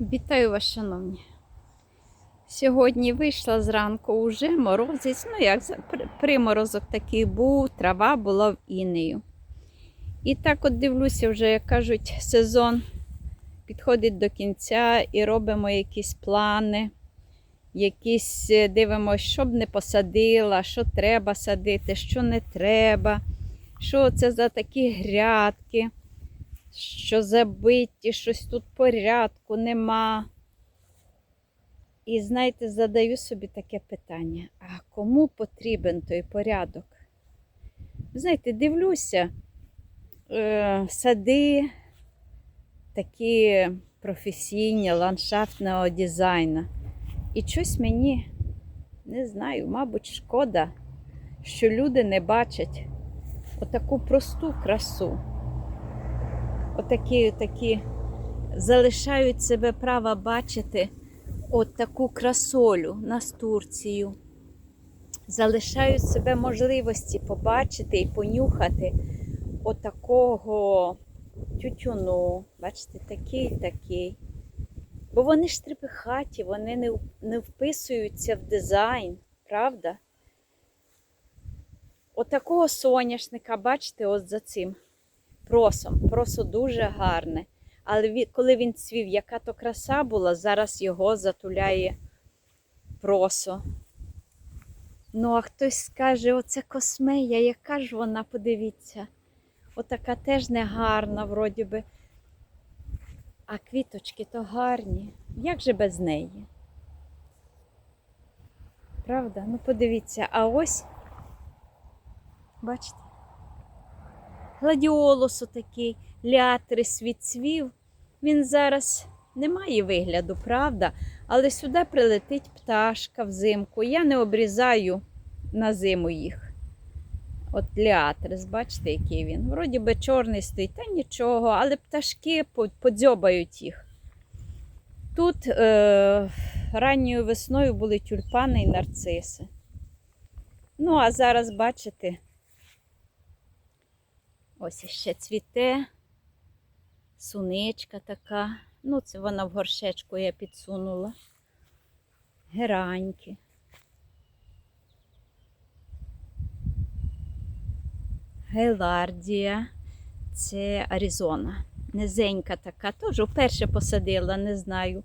Вітаю вас, шановні. Сьогодні вийшла зранку уже морозець. Ну, як приморозок такий був, трава була в інею. І так от дивлюся, вже, як кажуть, сезон підходить до кінця і робимо якісь плани, якісь е, дивимося, що б не посадила, що треба садити, що не треба, що це за такі грядки що забиті, щось тут порядку нема. І знаєте, задаю собі таке питання: а кому потрібен той порядок? Знаєте, дивлюся, е, сади такі професійні, ландшафтного дизайну. І щось мені, не знаю, мабуть, шкода, що люди не бачать отаку просту красу отакі, такі залишають себе права бачити от таку красолю настурцію. Залишають себе можливості побачити і понюхати отакого тютюну. Бачите, такий такий. Бо вони ж трепихаті, вони не, не вписуються в дизайн, правда? Отакого соняшника, бачите, от за цим просом. Просо дуже гарне. Але коли він цвів, яка то краса була, зараз його затуляє просо. Ну, а хтось скаже, оце космея, яка ж вона, подивіться. Отака теж не гарна, вроді би. А квіточки то гарні. Як же без неї? Правда? Ну подивіться, а ось, бачите? Гладіолус такий, лятрис відцвів. Він зараз не має вигляду, правда? Але сюди прилетить пташка взимку. Я не обрізаю на зиму їх. От лятрис, бачите, який він. Вроді би чорний стоїть, та нічого, але пташки подзьобають їх. Тут е, ранньою весною були тюльпани і нарциси. Ну, а зараз, бачите, Ось іще цвіте, суничка така. Ну, це вона в горшечку я підсунула. Гераньки. Гелардія. Це Аризона. Низенька така. Теж вперше посадила, не знаю.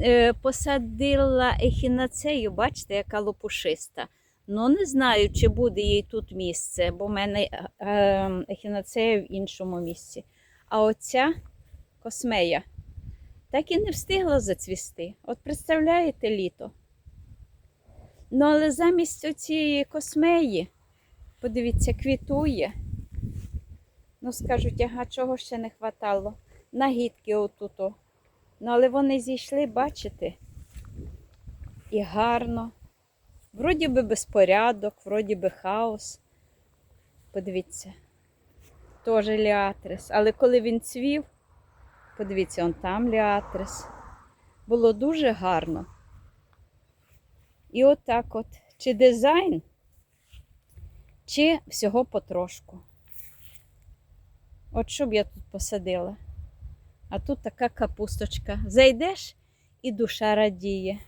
Е, посадила ехінацею, бачите, яка лопушиста. Ну, не знаю, чи буде їй тут місце, бо в мене е, ехінацея в іншому місці. А оця космея так і не встигла зацвісти. От представляєте літо? Ну, але замість цієї космеї, подивіться, квітує. Ну, скажуть, ага, чого ще не хватало? Нагідки отут. Ну, але вони зійшли, бачите? І гарно. Вроді би безпорядок, вроді би хаос. Подивіться, теж ліатрис. Але коли він цвів, подивіться, он там ліатрис. Було дуже гарно. І отак от, чи дизайн, чи всього потрошку. От що б я тут посадила? А тут така капусточка. Зайдеш і душа радіє.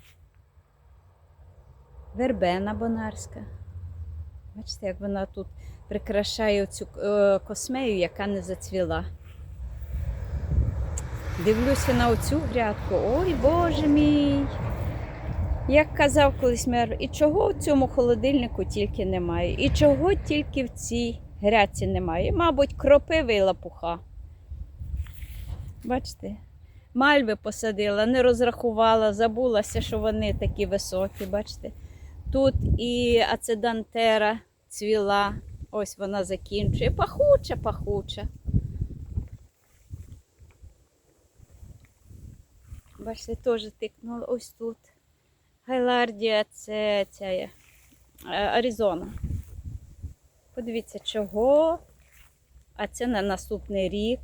Вербена бонарська. Бачите, як вона тут прикрашає цю космею, яка не зацвіла. Дивлюся на оцю грядку. Ой, Боже мій! Як казав колись мер, і чого в цьому холодильнику тільки немає, і чого тільки в цій грядці немає. Мабуть, кропиви і лапуха. Бачите? Мальви посадила, не розрахувала, забулася, що вони такі високі, бачите? Тут і ацидантера цвіла. Ось вона закінчує. Пахуча, пахуча. Бачите, теж тикнула ось тут. Гайлардія це ця є, е, Аризона. Подивіться, чого. А це на наступний рік.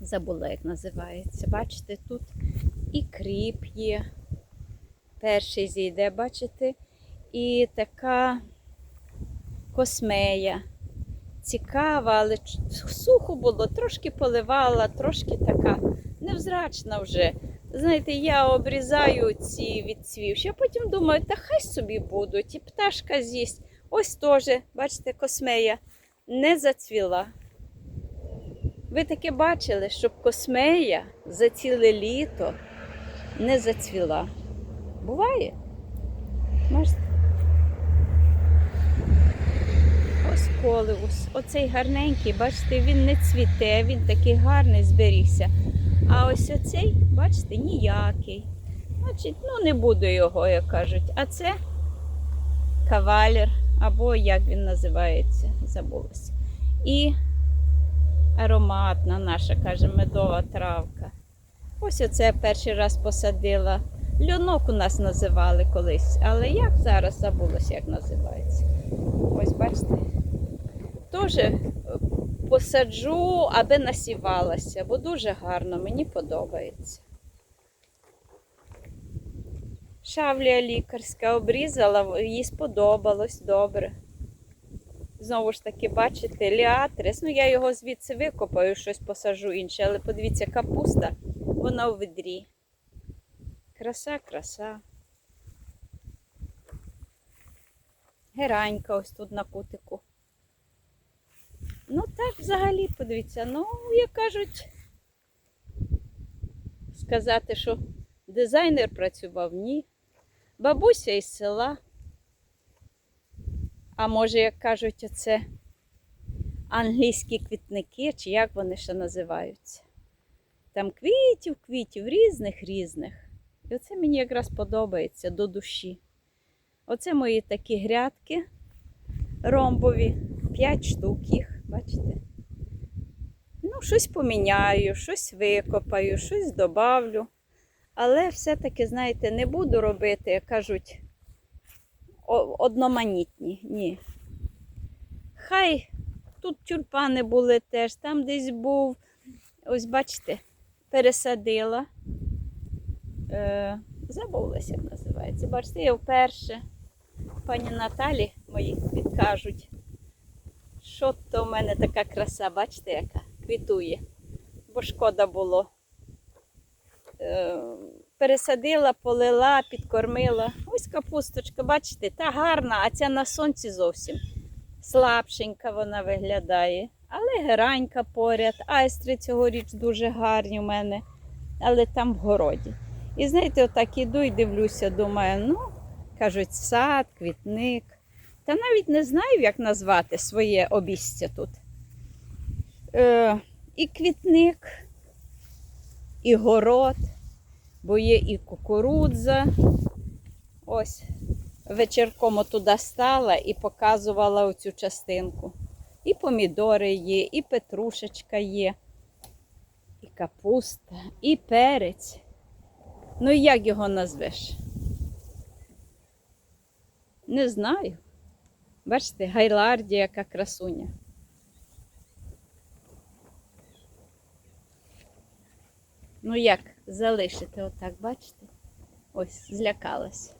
Забула, як називається. Бачите, тут і кріп є. Перший зійде, бачите? І така космея. Цікава, але сухо було, трошки поливала, трошки така невзрачна вже. знаєте, я обрізаю ці відцвівші, а потім думаю, та хай собі будуть, і пташка з'їсть. Ось теж, бачите, космея не зацвіла. Ви таке бачили, щоб космея за ціле літо не зацвіла. Буває? Бачите? Ось. Оцей гарненький, бачите, він не цвіте, він такий гарний зберігся. А ось оцей, бачите, ніякий. Значить, ну не буду його, як кажуть. А це кавалер, або як він називається, забулося. І ароматна наша, каже, медова травка. Ось оце я перший раз посадила. Льонок у нас називали колись, але як зараз забулося, як називається. Ось бачите. Теж е, посаджу, аби насівалася, бо дуже гарно, мені подобається. Шавлія лікарська обрізала, їй сподобалось добре. Знову ж таки, бачите, ліатрис. Ну, я його звідси викопаю, щось посажу інше, але подивіться, капуста, вона у відрі. Краса, краса. Геранька ось тут на кутику. Ну так, взагалі, подивіться, ну, як кажуть, сказати, що дизайнер працював, ні. Бабуся із села. А може, як кажуть, оце англійські квітники, чи як вони ще називаються. Там квітів, квітів, різних різних. І оце мені якраз подобається до душі. Оце мої такі грядки ромбові, 5 штук їх, бачите? Ну, щось поміняю, щось викопаю, щось добавлю. Але все-таки, знаєте, не буду робити, як кажуть, одноманітні. Ні. Хай тут тюльпани були теж, там десь був. Ось бачите, пересадила. Е, забулася, як називається. Бачите, я вперше пані Наталі мої підкажуть, що то в мене така краса, бачите, яка квітує. Бо шкода було. Е, пересадила, полила, підкормила. Ось капусточка, бачите, та гарна, а ця на сонці зовсім слабшенька вона виглядає. Але геранька поряд, айстри цьогоріч дуже гарні в мене, але там в городі. І знаєте, отак іду і дивлюся, думаю, ну, кажуть, сад, квітник. Та навіть не знаю, як назвати своє обістя тут. Е, і квітник, і город, бо є і кукурудза. Ось вечірком туди стала і показувала оцю частинку. І помідори є, і петрушечка є, і капуста, і перець. Ну, як його назвеш? Не знаю. Бачите, гайлардія, яка красуня. Ну як залишити отак, бачите? Ось, злякалась.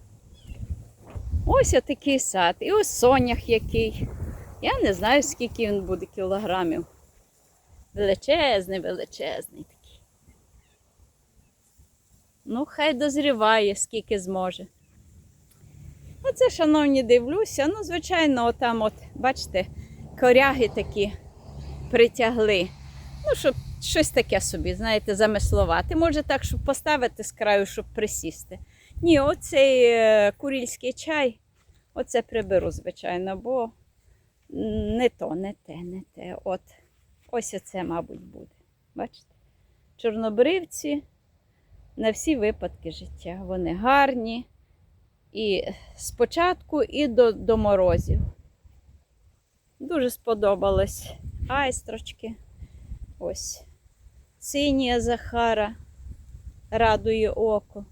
Ось отакий сад. І ось сонях який. Я не знаю, скільки він буде кілограмів. Величезний, величезний такий. Ну, хай дозріває, скільки зможе. Оце, шановні, дивлюся. Ну, звичайно, отам, от, бачите, коряги такі притягли. Ну, щоб щось таке собі, знаєте, замислувати. Може так, щоб поставити з краю, щоб присісти. Ні, оцей е, курільський чай, оце приберу, звичайно, бо не то, не те, не те. От ось оце, мабуть, буде. Бачите? Чорнобривці на всі випадки життя. Вони гарні. І спочатку, і до, до морозів. Дуже сподобалось айстрочки. Ось. Синія Захара радує око.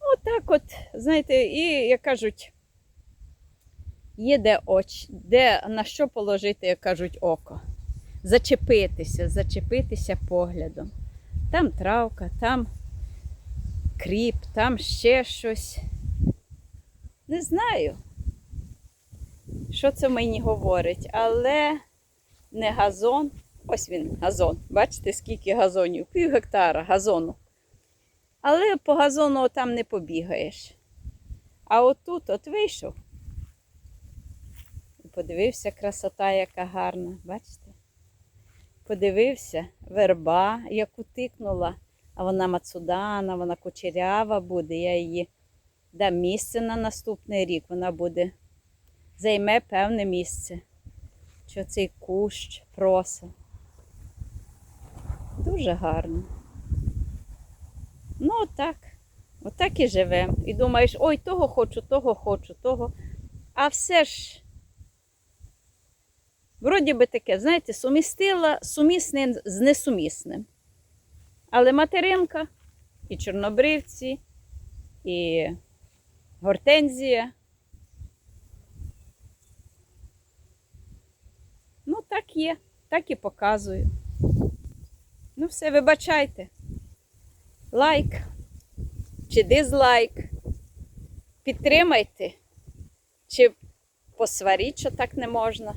Отак от, знаєте, і, як кажуть, є де очі, де на що положити, як кажуть, око. Зачепитися, зачепитися поглядом. Там травка, там кріп, там ще щось. Не знаю, що це мені говорить, але не газон. Ось він, газон. Бачите, скільки газонів? Пів гектара газону. Але по газону там не побігаєш. А отут от вийшов. Подивився, красота, яка гарна, бачите? Подивився, верба, яку тикнула, а вона мацудана, вона кучерява буде. Я її дам місце на наступний рік. Вона буде займе певне місце. Що цей кущ проса. Дуже гарно. Ну, отак. Отак і живемо. І думаєш, ой, того хочу, того хочу, того. А все ж, вроді би таке, знаєте, сумістила сумісне з несумісним. Але материнка, і чорнобривці, і гортензія. Ну, так є, так і показую. Ну, все, вибачайте. Лайк чи дизлайк. Підтримайте, чи посваріть, що так не можна.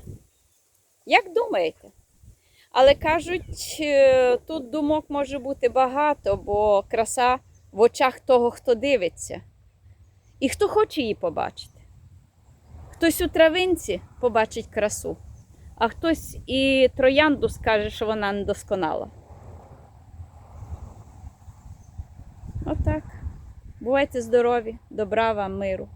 Як думаєте? Але кажуть, е, тут думок може бути багато, бо краса в очах того, хто дивиться. І хто хоче її побачити. Хтось у травинці побачить красу, а хтось і троянду скаже, що вона недосконала. Отак. Бувайте здорові, добра вам миру.